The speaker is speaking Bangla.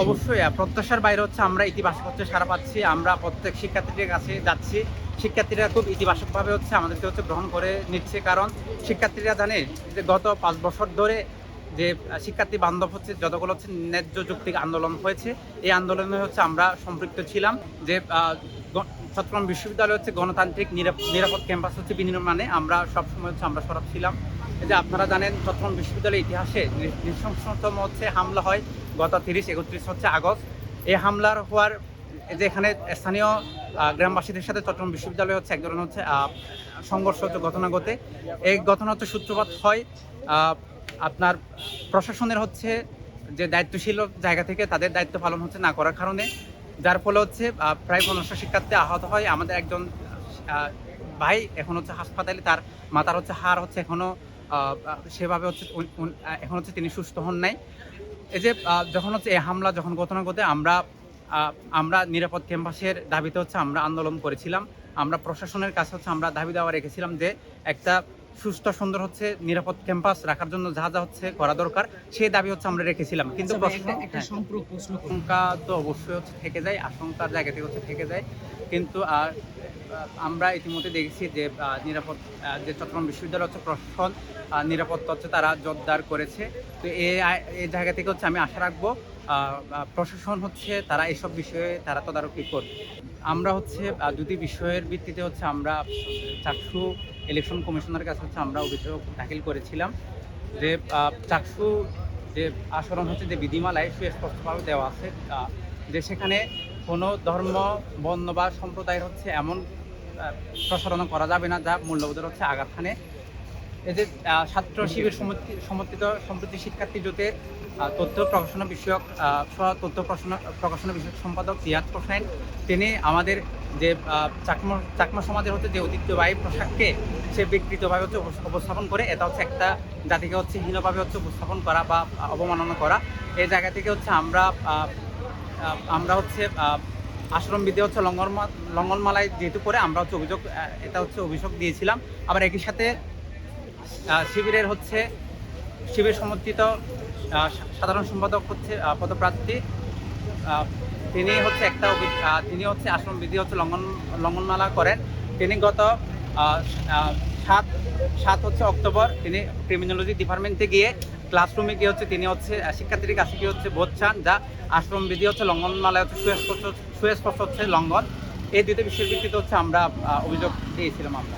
অবশ্যই প্রত্যাশার বাইরে হচ্ছে আমরা ইতিবাচক হচ্ছে সারা পাচ্ছি। আমরা প্রত্যেক শিক্ষার্থীদের কাছে যাচ্ছি। শিক্ষার্থীরা খুব ইতিবাচকভাবে হচ্ছে আমাদেরকে হচ্ছে গ্রহণ করে নিচ্ছে। কারণ শিক্ষার্থীরা জানে যে গত পাঁচ বছর ধরে যে শিক্ষার্থী বান্ধব হচ্ছে, যতগুলো হচ্ছে ন্যায্য যুক্তিক আন্দোলন হয়েছে, এই আন্দোলনে হচ্ছে আমরা সম্পৃক্ত ছিলাম। যে চট্টগ্রাম বিশ্ববিদ্যালয় হচ্ছে গণতান্ত্রিক নিরাপ- নিরাপদ ক্যাম্পাস হচ্ছে বিনির্মাণে আমরা সবসময় হচ্ছে আমরা সরব ছিলাম। যে আপনারা জানেন, চট্টগ্রাম বিশ্ববিদ্যালয়ের ইতিহাসে নৃশংসতম হচ্ছে হামলা হয় গত তিরিশ একত্রিশ হচ্ছে আগস্ট। এই হামলার হওয়ার যে এখানে স্থানীয় গ্রামবাসীদের সাথে চট্টগ্রাম বিশ্ববিদ্যালয় হচ্ছে এক ধরনের হচ্ছে সংঘর্ষ হচ্ছে ঘটনা ঘটে এই ঘটনা হচ্ছে সূত্রপাত হয় আপনার প্রশাসনের হচ্ছে যে দায়িত্বশীল জায়গা থেকে তাদের দায়িত্ব পালন হচ্ছে না করার কারণে। যার ফলে হচ্ছে প্রায় পনেরোশো শিক্ষার্থী আহত হয়। আমাদের একজন ভাই এখন হচ্ছে হাসপাতালে, তার মাথার হচ্ছে হার হচ্ছে এখনও সেভাবে হচ্ছে এখন হচ্ছে তিনি সুস্থ হন নাই। এই যে যখন হচ্ছে এই হামলা যখন ঘটনা ঘটে আমরা আমরা নিরাপদ ক্যাম্পাসের দাবিতে হচ্ছে আমরা আন্দোলন করেছিলাম। আমরা প্রশাসনের কাছে হচ্ছে আমরা দাবি দেওয়া রেখেছিলাম যে একটা সুস্থ সুন্দর হচ্ছে নিরাপদ ক্যাম্পাস রাখার জন্য যা যা হচ্ছে করা দরকার সেই দাবি হচ্ছে আমরা রেখেছিলাম। কিন্তু আচ্ছা। আশঙ্কা তো অবশ্যই হচ্ছে থেকে যায় আশঙ্কার জায়গা থেকে হচ্ছে থেকে যায়। কিন্তু আর আমরা ইতিমধ্যে দেখেছি যে নিরাপদ যে চট্টগ্রাম বিশ্ববিদ্যালয় হচ্ছে প্রশাসন নিরাপত্তা হচ্ছে তারা জোরদার করেছে। তো এই জায়গা থেকে হচ্ছে আমি আশা রাখব প্রশাসন হচ্ছে তারা এসব বিষয়ে তারা তদারকি করবে আমরা হচ্ছে দুটি বিষয়ের ভিত্তিতে হচ্ছে আমরা চাকসু ইলেকশন কমিশনের কাছে হচ্ছে আমরা অভিযোগ দাখিল করেছিলাম যে চাকসু যে আচরণ হচ্ছে, যে বিধিমালায় সুস্পষ্টভাবে দেওয়া আছে যে সেখানে কোনো ধর্ম, বর্ণ বা সম্প্রদায়ের হচ্ছে এমন প্রসারণ করা যাবে না, যা মূল্যবোধের হচ্ছে আঘাত যে ছাত্র শিবির সমর্থিত সম্প্রতি শিক্ষার্থী আহ, তথ্য প্রকাশনা বিষয়ক তথ্য প্রকাশনা প্রকাশনা বিষয়ক সম্পাদক জিয়াদ হোসেন। তিনি আমাদের যে চাকমা চাকমা সমাজের হচ্ছে যে ঐতিহ্যবাহী পোশাককে সে বিকৃতভাবে হচ্ছে উপস্থাপন করে এটা হচ্ছে একটা জাতিকে হচ্ছে হীনভাবে হচ্ছে উপস্থাপন করা বা অবমাননা করা। এই জায়গা থেকে হচ্ছে আমরা আমরা হচ্ছে আশ্রম বিধি হচ্ছে লঙ্গনমা লঙ্গনমালায় যেহেতু করে আমরা হচ্ছে অভিযোগ এটা হচ্ছে অভিযোগ দিয়েছিলাম। আবার একই সাথে শিবিরের হচ্ছে, শিবির সমর্থিত সাধারণ সম্পাদক হচ্ছে পদপ্রার্থী। তিনি হচ্ছে একটা তিনি হচ্ছে আশ্রম বিধি হচ্ছে লঙ্ঘন, লঙ্ঘনমালা করেন। তিনি গত সাত সাত হচ্ছে অক্টোবর তিনি ক্রিমিনোলজি ডিপার্টমেন্টে গিয়ে ক্লাসরুমে গিয়ে হচ্ছে তিনি হচ্ছে শিক্ষার্থীর কাছে গিয়ে হচ্ছে বোধ চান, যা আশ্রম বিধি হচ্ছে লঙ্ঘনমালায় হচ্ছে সুস্পষ্ট সুস্পষ্ট হচ্ছে লঙ্ঘন। এই দুটো বিষয়ের ভিত্তিতে হচ্ছে আমরা অভিযোগ দিয়েছিলাম আমরা।